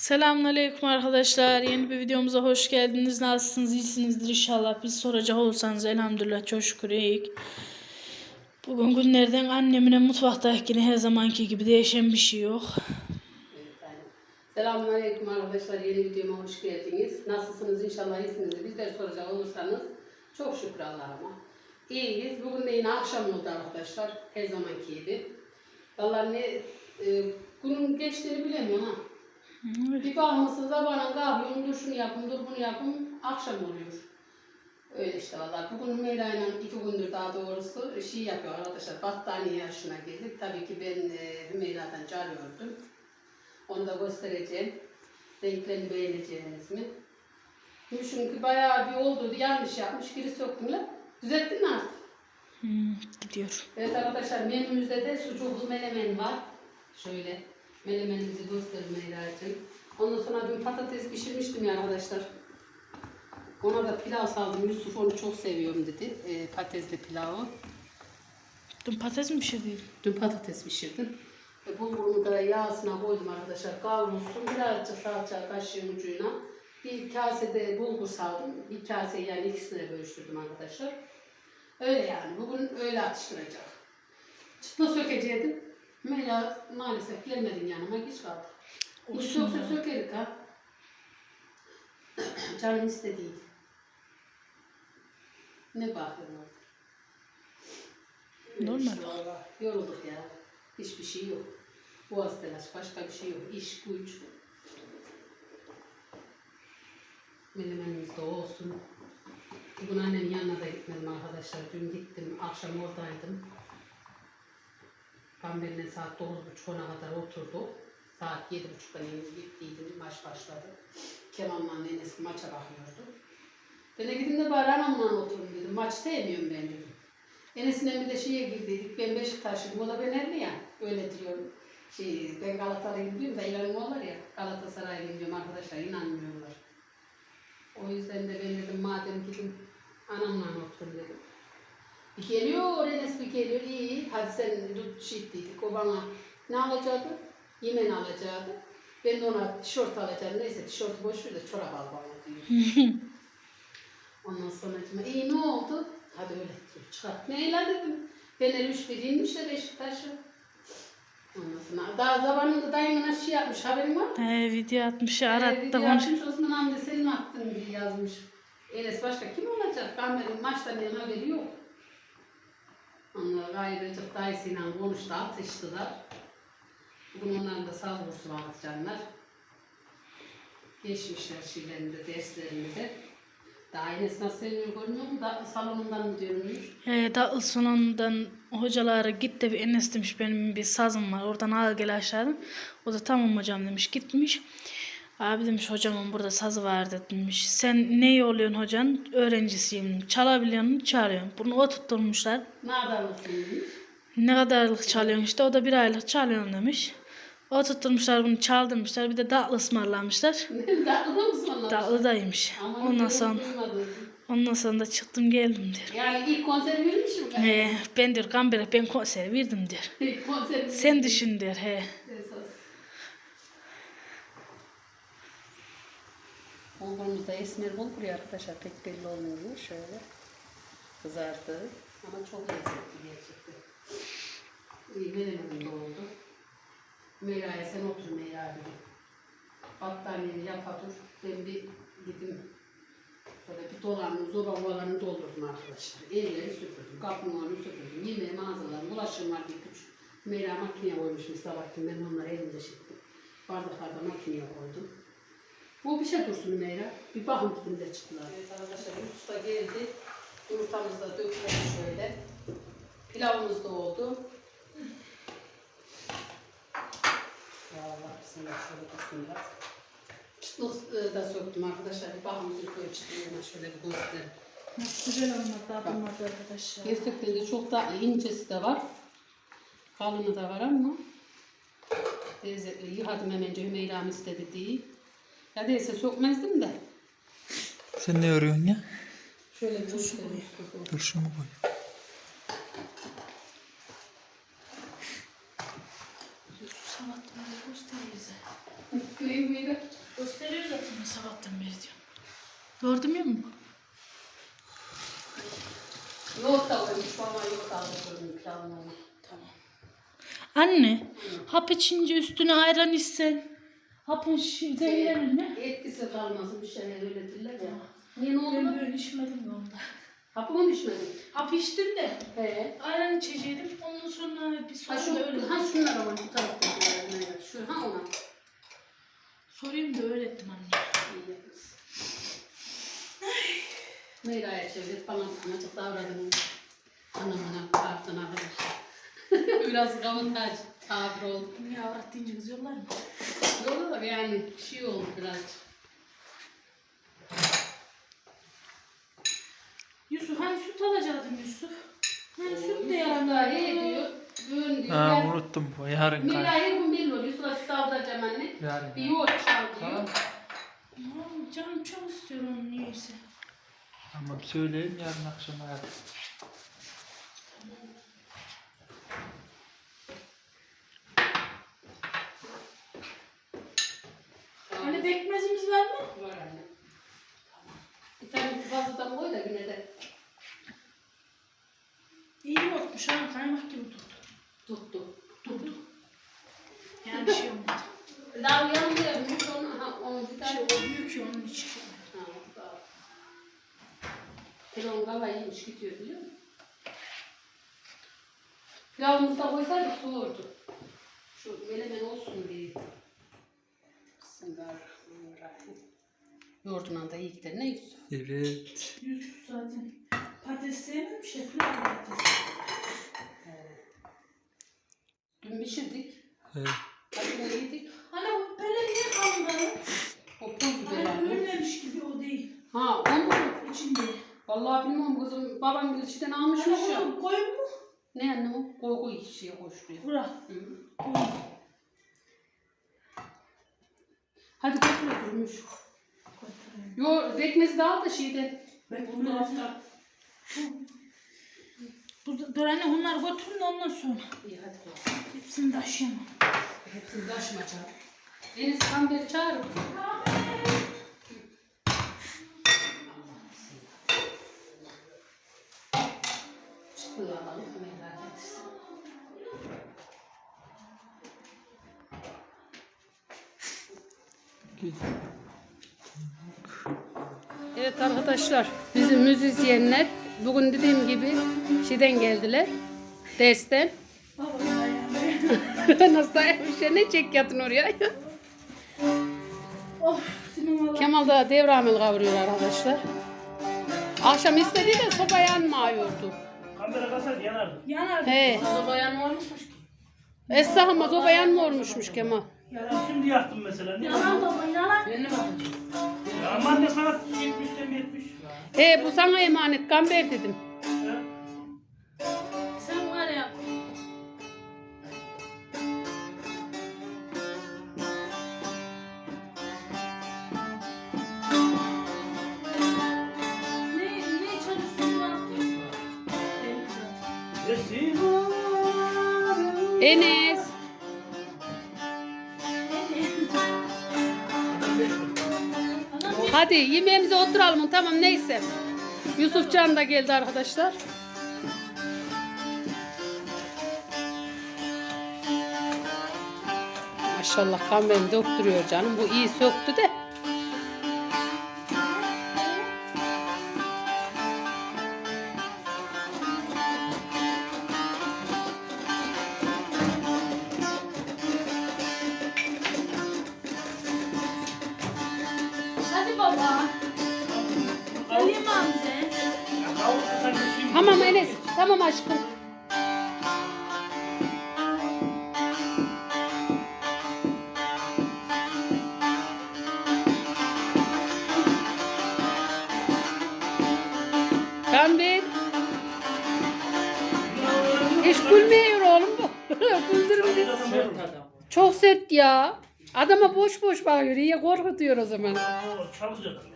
Selamünaleyküm arkadaşlar. Yeni bir videomuza hoş geldiniz. Nasılsınız? İyisinizdir inşallah. Biz soracak olursanız elhamdülillah çok şükür iyiyiz. Bugün günlerden annemine mutfakta yine her zamanki gibi değişen bir şey yok. Selamünaleyküm arkadaşlar. Yeni videoma hoş geldiniz. Nasılsınız? İnşallah iyisinizdir. Bizleri soracak olursanız çok şükür Allah'ıma. İyiyiz. Bugün de yine akşam oldu arkadaşlar. Her zamanki gibi. Vallahi ne e, günün geçtiğini bilemiyorum ha. Bir bakmışsın sabahına kahveyim, dur şunu yapın, dur bunu yapın. Akşam oluyor. Öyle işte vallahi. Bugün Meyra'yla iki gündür daha doğrusu şey yapıyor arkadaşlar. Battaniye yaşına girdik. Tabii ki ben e, Hümeyra'dan çalıyordum. Onu da göstereceğim. Renklerini beğeneceğiniz mi? Çünkü bayağı bir oldu. Yanlış yapmış. Geri soktum lan. Düzelttin mi artık? Hmm, gidiyor. Evet arkadaşlar menümüzde de sucuklu menemen var. Şöyle menemenimizi göstereyim Meyra'cığım. Ondan sonra dün patates pişirmiştim ya arkadaşlar. Ona da pilav saldım. Yusuf onu çok seviyorum dedi. E, patatesli pilavı. Dün patates mi pişirdin? Dün patates pişirdim. E, bulgurumu da yağsına koydum arkadaşlar. Kavrulsun. Birazcık salça kaşığın ucuyla. Bir kasede bulgur saldım. Bir kase yani ikisine bölüştürdüm arkadaşlar. Öyle yani. Bugün öyle atıştıracak. Çıtla sökecektim. Meyla maalesef gelmedin yanıma. Geç kaldı. Olsun yoksa sökerik ha. Canım istediydi. Ne bakıyorsun orada? Öyle Normal. işte valla. Yorulduk ya. Hiçbir şey yok. Boğaz telaş, başka bir şey yok. İş, güç. Menemenimiz de olsun. Bugün annemin yanına da gitmedim arkadaşlar. Dün gittim, akşam oradaydım. Pembe'nin saat 9.30 ona kadar oturdu. Saat 7.30'da yeni gittiydim, maç başladı. Kemal'la nenesi maça bakıyordu. Ben de gidin de bari anamla oturun dedim. Maç sevmiyorum ben dedim. Enes'in bir de şeye girdiydik. Ben Beşiktaşlıyım. O da Fenerli ya. Öyle diyorum. Şey, ben Galatasaraylıyım diyorum da ilanım olur ya. Galatasaraylıyım diyorum arkadaşlar. inanmıyorlar. O yüzden de ben dedim madem gidin anamla oturun dedim. Geliyor Enes bir geliyor. iyi. Hadi sen tut şey dedik. O bana ne alacaktı? Yemen alacaktı. Ben de ona tişört alacaktım. Neyse tişörtü boş ver de çorap al bana diyor. Ondan sonra dedim, iyi ne oldu? Hadi öyle diyor, çıkar. Neyle dedim. Fener 3 bir inmiş de Beşiktaş'ı. Ondan sonra daha zamanında dayımın şey yapmış haberin var mı? He, video atmış, Ee, arattı video konuş. atmış, Osman amca senin attın diye yazmış. Enes başka kim olacak? Kamerun maçtan benim haberi yok. Onlar gayrıcık dayısıyla konuştu, atıştılar. Bugün onların da saz kursu vardı canlar. Geçmişler şeylerinde, derslerinde. Daha Enes nasıl sevmiyor görmüyor mu? Da, salonundan mı diyormuş? He, da sonundan hocaları git de bir Enes demiş benim bir sazım var oradan al gel aşağıdan. O da tamam hocam demiş gitmiş. Abi demiş hocamın burada sazı vardı demiş. Sen ne oluyorsun hocanın? Öğrencisiyim. Çalabiliyor musun? Çalıyorum. Bunu oturtturmuşlar. Ne kadar olsun demiş. Ne kadarlık çalıyorsun işte o da bir aylık çalıyorum demiş. Oturtturmuşlar bunu çaldırmışlar bir de tatlı ısmarlamışlar. Tatlı da mısın onlar? Tatlıdaymış. Aman Ondan sonra ondan sonra da çıktım geldim diyor. Yani ilk konser vermişim ben. He, ben diyor Gamber'e ben konser verdim diyor. Konser Sen düşün diyor he. Bulgurumuz esmer bulgur ya arkadaşlar pek belli olmuyor şöyle. Kızardı ama çok lezzetli gerçekten. İyi menemenim de oldu. Meyra'ya sen otur Meyra dedi. Battaniyeni yap dur. Ben bir gideyim. Böyle bir dolanın, zobalarını doldurdum arkadaşlar. Evleri süpürdüm, kapılarını süpürdüm. Yemeğimi hazırladım. Bulaşığım var bir küçük. Meyra makineye koymuşum sabahleyin. Ben onları elimde çektim. Bardaklarda makineye koydum. Bu bir şey dursun Meyra. Bir bakın gidin de çıktılar. Evet arkadaşlar da geldi. Yumurtamız da dökülelim şöyle. Pilavımız da oldu. Ya Allah bismillah şöyle dursun biraz. Çıtlık da söktüm arkadaşlar. Bir bakın Zülko'yu çıtlığına şöyle bir göstereyim. Nasıl güzel olmadı adamlar arkadaşlar. Gerçekten de çok tatlı. incesi de var. Kalını da var ama lezzetli. Yıkadım hemen Hümeyra'm istedi diye. Ya değilse sökmezdim de. Sen ne örüyorsun ya? Şöyle bir göstereyim. Dur şunu koy. Sanatları göster bize. Bir göstereyim miydi? Gösteriyor zaten sabahtan beri diyor. Doğru demiyor mu? Yoğurt da koymuş. Valla yoğurt ona. Tamam. Anne, hap içince üstüne ayran içsen hapın zehirlenir mi? Etkisi kalmasın bir şeyler öyle diller ya. Niye ne Ben oldu? böyle içmedim ya onda. Hapı mı içmedin? Hap içtim de He. ayran içecektim. Ondan sonra bir Ha şu, da öyle. ha şunlara bak bu taraftakilerine. Şu ha ona. Sorayım da öğrettim anne. İyi yapmışsın. Meyra'ya çevirip bana anacık davranın. Anamına pardon arkadaşlar. Biraz kavantaj tabir oldu. Niye avrat deyince kızıyorlar mı? Da yani şey oldu biraz. Yusuf hani süt alacaktın Yusuf? Hani süt de Yusuf yani. da he diyor. Bugün diyor. Ha ben- unuttum bu. Yarın Mira kay. her gün belli oluyor. Yusuf'a süt aldıracağım anne. Yarın. Bir yoğurt çal diyor. Tamam. Canım çok istiyor onu niyeyse. Tamam söyleyeyim yarın akşam yarın. Hani bekmezimiz var mı? Var anne. Bir tane fazladan koy da yine de İyi yokmuş ha kaymak gibi tuttu. tuttu. Durdu. Yani bir şey olmadı. Daha uyanmıyor. Büyük onu, ha, onu bir Şey, tane o büyük onun için. Ha, daha. Telon gala yemiş gidiyor biliyor musun? Pilavımızı da koysaydık soğurdu. Şu melemen olsun diye. Bismillahirrahmanirrahim. Yoğurdundan da iyi gider. Ne güzel. Evet. Yusuf zaten. Patates ya. pilav patates. Dün pişirdik. Evet. Tadını yedik. Hani o böyle niye kaldı? O pul biber Hani aldım. ölmemiş gibi o değil. Ha o mu? İçinde. Vallahi bilmiyorum kızım. Babam bir şeyden almışmış Hani ya. onu koyun mu? Ne anne o? Koy koy şişeye koy şuraya. Bura. Hı. Koyun. Hadi götür öpürmüş. Yo rekmesi de al da şeyden. Ben Bu tarafta. Bu, dur anne onları götürün de ondan sonra. İyi hadi koy. Hepsini taşıyamam. Hepsini taşıma çağır. Enes Kamber'i çağır. Çıkıyor alalım. Evet arkadaşlar, bizim müzisyenler bugün dediğim gibi şeyden geldiler, dersten. Nasıl dayanmış ya, ne çek yatın oraya. Kemal da devramel kavuruyor arkadaşlar. Akşam istediği de soba yanmıyordu. Kamera kalsaydı yanardı. Yanar. He. Baba yanmamışmış ki. Esra ama soba yanmıyormuşmuş Kemal. Ya şimdi yaktım mesela. Ne Yanar baba yanar. Ya aman ne saat 70'ten 70. He bu sana emanet Gamber dedim. Ya. Sen var ya. Ne, ne çalışıyorsun lan? Resim Enes. Hadi yemeğimize oturalım tamam neyse. Yusuf Can da geldi arkadaşlar. Maşallah kameramı döktürüyor canım. Bu iyi söktü de. Tamam Enes. Tamam aşkım. Gamber. Hiç gülmüyor oğlum bu. Güldürüm. Çok sert ya. Adama boş boş bakıyor. İyi korkutuyor o zaman. Çalacak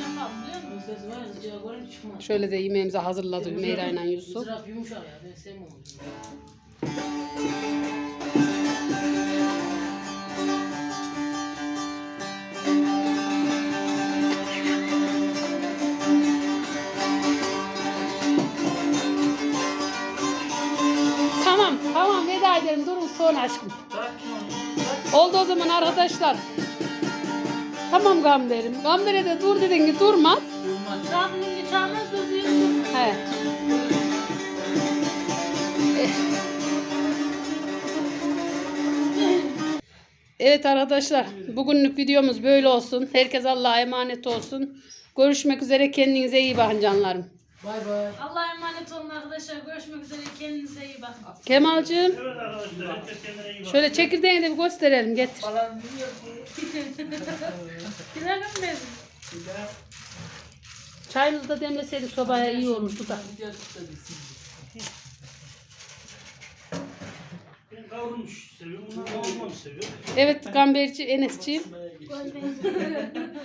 yapalım biliyor musun? Var, sıcağı görünce çıkmaz. Şöyle de yemeğimizi hazırladı Hümeyra ile Yusuf. Mızrap yumuşak ya, ben sevmem onu. Tamam tamam veda edelim durun sonra aşkım. Oldu o zaman arkadaşlar. Tamam Gamber'im. Gamber'e de dur dedin ki durma. Çağırınca çağırmaz da diyor. He. Evet arkadaşlar bugünlük videomuz böyle olsun. Herkes Allah'a emanet olsun. Görüşmek üzere kendinize iyi bakın canlarım. Bay bay. Allah'a emanet olun arkadaşlar. Görüşmek üzere. Kendinize iyi bakın. Kemal'cığım Evet arkadaşlar. Herkes kendine iyi bak. şöyle çekirdeğini de bir gösterelim getir. Biliyor Gidelim mi? Çayımızı da demleseydik sobaya iyi olurdu da. Ben kavrulmuş seviyorum. Bunlar kavurmamış seviyorum. Evet Gamberci Enes'ciğim. bu.